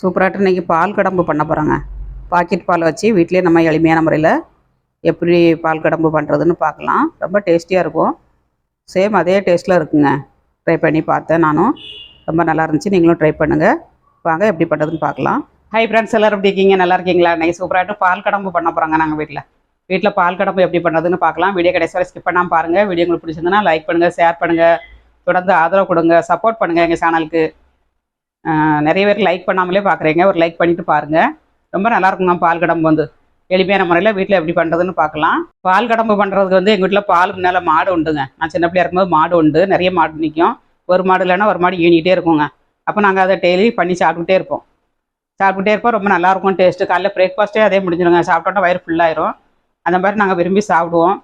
சூப்பராகிட்டு இன்றைக்கி பால் கடம்பு பண்ண போகிறோங்க பாக்கெட் பால் வச்சு வீட்டிலே நம்ம எளிமையான முறையில் எப்படி பால் கடம்பு பண்ணுறதுன்னு பார்க்கலாம் ரொம்ப டேஸ்டியாக இருக்கும். சேம் அதே டேஸ்ட்டில் இருக்குங்க. ட்ரை பண்ணி பார்த்தேன் நானும். ரொம்ப நல்லா இருந்துச்சு. நீங்களும் ட்ரை பண்ணுங்கள் வாங்க எப்படி பண்ணுறதுன்னு பார்க்கலாம் ஹை ஃப்ரெண்ட்ஸ் எல்லோரும் எப்படி இருக்கீங்க? நல்லா இருக்கீங்களா? இன்றைக்கி சூப்பராகிட்டு பால் கடம்பு பண்ண போகிறாங்க நாங்கள் வீட்டில் வீட்டில் பால் கடம்பு எப்படி பண்ணுறதுன்னு பார்க்கலாம் வீடியோ கடைசி வரை ஸ்கிப் பண்ணாமல் பாருங்கள் வீடியோ உங்களுக்கு பிடிச்சிருந்தனா லைக் பண்ணுங்கள் ஷேர் பண்ணுங்கள் தொடர்ந்து ஆதரவு கொடுங்க. சப்போர்ட் பண்ணுங்கள் எங்கள் சேனலுக்கு நிறைய பேர் லைக் பண்ணாமலே பார்க்குறீங்க ஒரு லைக் பண்ணிட்டு பாருங்கள் ரொம்ப நல்லா இருக்குங்க பால் கடம்பு வந்து. எளிமையான முறையில் வீட்டில் எப்படி பண்ணுறதுன்னு பார்க்கலாம் பால் கடம்பு பண்ணுறதுக்கு வந்து எங்கள் வீட்டில் பால் முன்னால் மாடு உண்டுங்க. நான் சின்ன பிள்ளையா இருக்கும்போது மாடு உண்டு. நிறைய மாடு நிற்கும் ஒரு மாடு இல்லைன்னா ஒரு மாடு ஈனிகிட்டே இருக்குங்க. அப்போ நாங்கள் அதை டெய்லி பண்ணி சாப்பிட்டுட்டே இருப்போம். சாப்பிட்டுட்டே இருப்போம். ரொம்ப நல்லாயிருக்கும் டேஸ்ட்டு காலைல பிரேக்ஃபாஸ்ட்டே அதே முடிஞ்சிடுங்க சாப்பிட்டோன்னா வயிறு ஃபுல்லாயிரும் அந்த மாதிரி நாங்கள் விரும்பி சாப்பிடுவோம்.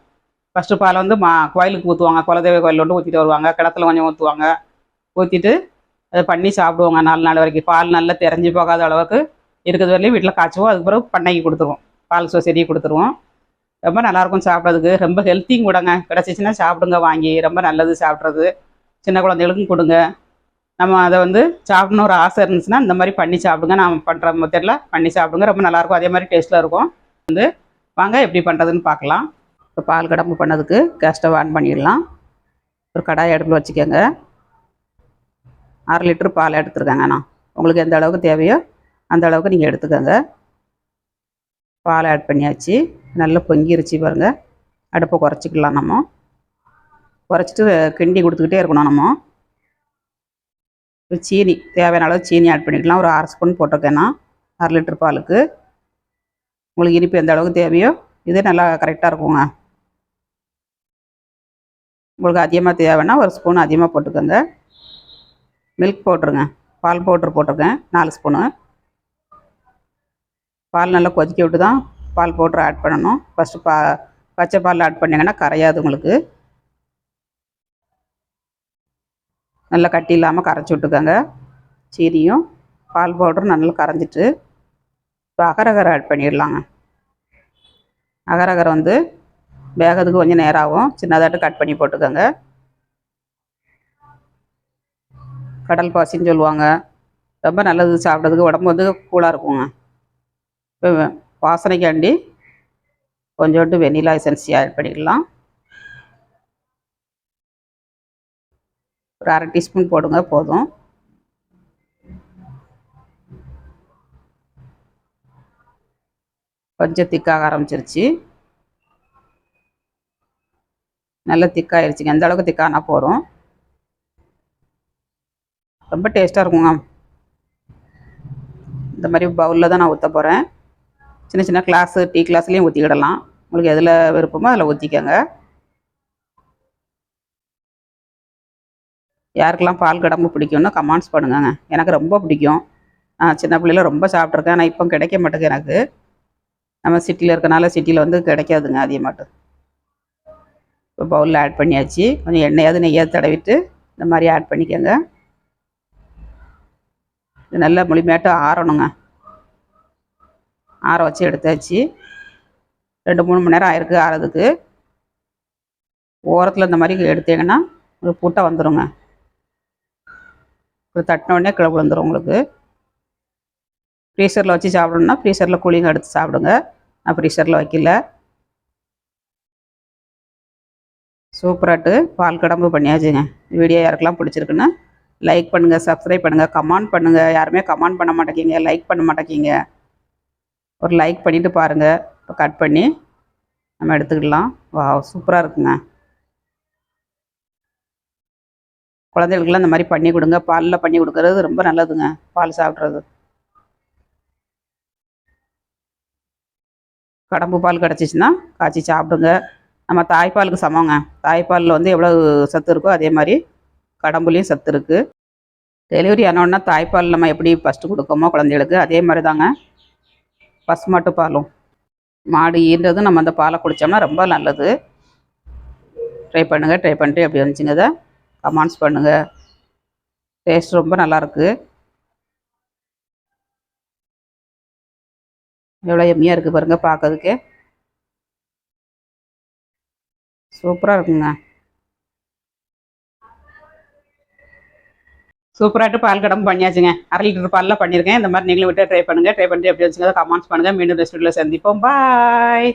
ஃபஸ்ட்டு பால் வந்து மா கோயிலுக்கு ஊற்றுவாங்க குலதெய்வ கோயிலில் வந்து ஊற்றிட்டு வருவாங்க. கிணத்துல கொஞ்சம் ஊற்றுவாங்க ஊற்றிட்டு அதை பண்ணி சாப்பிடுவோங்க. நாலு நாள் வரைக்கும். பால் நல்லா தெரிஞ்சு போகாத அளவுக்கு இருக்கிறது வரையிலும் வீட்டில் காய்ச்சுவோம். அதுக்கு பிறகு பண்ணைக்கு கொடுத்துருவோம். பால் சொசைட்டி கொடுத்துருவோம். ரொம்ப நல்லாயிருக்கும் சாப்பிட்றதுக்கு. ரொம்ப ஹெல்த்தியும் கொடுங்க. கிடச்சிச்சின்னா சாப்பிடுங்க வாங்கி. ரொம்ப நல்லது சாப்பிட்றது. சின்ன குழந்தைகளுக்கும் கொடுங்க. நம்ம அதை வந்து சாப்பிடணும் ஒரு ஆசை இருந்துச்சுன்னா இந்த மாதிரி பண்ணி சாப்பிடுங்க. நான் பண்ணுற மெத்தடில் பண்ணி சாப்பிடுங்க. ரொம்ப நல்லாயிருக்கும். அதே மாதிரி டேஸ்ட்டில் இருக்கும். வந்து வாங்க எப்படி பண்ணுறதுன்னு பார்க்கலாம். இப்போ பால் கடம்பு பண்ணதுக்கு கேஸ் ஆன் பண்ணிடலாம். ஒரு கடாய் அடுப்பில் வச்சுக்கோங்க. அரை லிட்டர் பால் எடுத்துருக்கேங்க நான் உங்களுக்கு எந்த அளவுக்கு தேவையோ அந்த அளவுக்கு நீங்கள் எடுத்துக்கோங்க. பால் ஆட் பண்ணியாச்சு. நல்லா பொங்கிருச்சு பாருங்கள் அடுப்பை குறைச்சிக்கலாம் நம்ம. குறைச்சிட்டு கிண்டி கொடுத்துக்கிட்டே இருக்கணும் நம்ம. இப்போ சீனி தேவையான அளவு சீனி ஆட் பண்ணிக்கலாம். ஒரு அரை ஸ்பூன் போட்டிருக்கேன் நான். அரை லிட்டர் பாலுக்கு. உங்களுக்கு இனிப்பு எந்த அளவுக்கு தேவையோ இதே நல்லா கரெக்டாக இருக்குங்க. உங்களுக்கு அதிகமாக தேவைன்னா ஒரு ஸ்பூன் அதிகமாக போட்டுக்கோங்க. மில்க் போட்டுருங்க பால் பவுட்ரு போட்டிருக்கேன். நாலு ஸ்பூனு. பால் நல்லா கொதிக்க விட்டு தான் பால் பவுட்ரு ஆட் பண்ணணும். ஃபஸ்ட்டு பா பச்சை பால் ஆட் பண்ணிங்கன்னா கரையாது உங்களுக்கு. நல்லா கட்டி இல்லாமல் கரைச்சி விட்டுக்கோங்க. சீனியும் பால் பவுடரும் நல்லா கரைஞ்சிட்டு இப்போ அகரகரை ஆட் பண்ணிடலாங்க. அகரகரை வந்து வேகிறதுக்கு கொஞ்சம் நேரம் ஆகும். சின்னதாட்டு கட் பண்ணி போட்டுக்கோங்க. கடல் பாசின்னு சொல்லுவாங்க. ரொம்ப நல்லது சாப்பிட்றதுக்கு உடம்பு வந்து கூலாக இருக்குங்க. இப்போ வாசனைக்காண்டி கொஞ்சோண்டு வெனிலா எசன்ஸ் ஆட் பண்ணிக்கலாம். ஒரு அரை டீஸ்பூன் போடுங்க போதும். கொஞ்சம் திக்காக ஆரம்பிச்சிருச்சு. நல்லா திக்காயிருச்சுங்க. எந்த அளவுக்கு திக்கானா போகிறோம் ரொம்ப டேஸ்ட்டாக இருக்குங்க இந்த மாதிரி பவுலில் தான் நான் ஊற்ற போகிறேன் சின்ன சின்ன கிளாஸு டீ கிளாஸ்லேயும் ஊற்றிக்கிடலாம் உங்களுக்கு எதில் விருப்பமோ அதில் ஊற்றிக்கோங்க யாருக்கெல்லாம் பால் கடம்பு பிடிக்கும்னு கமெண்ட்ஸ் பண்ணுங்கங்க. எனக்கு ரொம்ப பிடிக்கும். நான் சின்ன பிள்ளையில ரொம்ப சாப்பிட்ருக்கேன் ஆனால் இப்போ கிடைக்க மாட்டேங்குது எனக்கு. நம்ம சிட்டியில் இருக்கனால சிட்டியில் வந்து கிடைக்காதுங்க அதிகமாட்டு. இப்போ பவுலில் ஆட் பண்ணியாச்சு. கொஞ்சம் எண்ணெயாவது நெய்யாவது தடவிட்டு இந்த மாதிரி ஆட் பண்ணிக்கோங்க. இது நல்லா முழுமையாட்டம் ஆறணுங்க. ஆற வச்சு எடுத்தாச்சு. ரெண்டு மூணு மணி நேரம் ஆயிருக்கு ஆறதுக்கு. ஓரத்தில் இந்த மாதிரி எடுத்தீங்கன்னா ஒரு பூட்டை வந்துடுங்க ஒரு தட்டின உடனே வந்துடும் உங்களுக்கு. ஃப்ரீசரில் வச்சு சாப்பிடணுன்னா ஃப்ரீசரில் கூலிங் எடுத்து சாப்பிடுங்க. நான் ஃப்ரீசரில் வைக்கல. சூப்பராட்டு. பால் கடம்பு பண்ணியாச்சுங்க. வீடியோ யாருக்கெல்லாம் பிடிச்சிருக்குன்னு லைக் பண்ணுங்கள் சப்ஸ்கிரைப் பண்ணுங்கள் கமெண்ட் பண்ணுங்கள் யாருமே கமெண்ட் பண்ண மாட்டேங்கிங்க லைக் பண்ண மாட்டேங்கிங்க ஒரு லைக் பண்ணிவிட்டு பாருங்கள் இப்போ கட் பண்ணி நம்ம எடுத்துக்கிடலாம் வா சூப்பராக இருக்குங்க. குழந்தைகளுக்கெல்லாம் இந்த மாதிரி பண்ணி கொடுங்க. பாலில் பண்ணி கொடுக்கறது ரொம்ப நல்லதுங்க. பால் சாப்பிட்றது. கடம்பு பால் கிடச்சிச்சின்னா காய்ச்சி சாப்பிடுங்க. நம்ம தாய்ப்பாலுக்கு சமங்க. தாய்ப்பாலில் வந்து எவ்வளோ சத்து இருக்கோ அதே மாதிரி கடம்புலேயும் சத்து இருக்குது டெலிவரி ஆனோடனா தாய்ப்பால் நம்ம எப்படி ஃபஸ்ட்டு கொடுக்கோமோ குழந்தைகளுக்கு அதே மாதிரி தாங்க பசுமாட்டு பாலும். மாடு ஈன்றதும் நம்ம அந்த பாலை குடித்தோம்னா ரொம்ப நல்லது. ட்ரை பண்ணுங்கள் ட்ரை பண்ணிட்டு எப்படி வந்துச்சுங்க இதை கமெண்ட்ஸ் பண்ணுங்கள் டேஸ்ட் ரொம்ப நல்லாயிருக்கு எவ்வளோ எம்மியாக இருக்குது பாருங்கள் பார்க்கறதுக்கே. சூப்பராக இருக்குங்க. சூப்பராகிட்டு பால் கடம்பு பண்ணியாச்சுங்க. அரை லிட்டர் பாலில் பண்ணியிருக்கேன். இந்த மாதிரி நீங்களும் விட்டு ட்ரை பண்ணுங்கள் ட்ரை பண்ணிட்டு எப்படி வச்சுங்க கமெண்ட்ஸ் பண்ணுங்கள் மீண்டும் ரெஸ்ட் சந்திப்போம். பாய்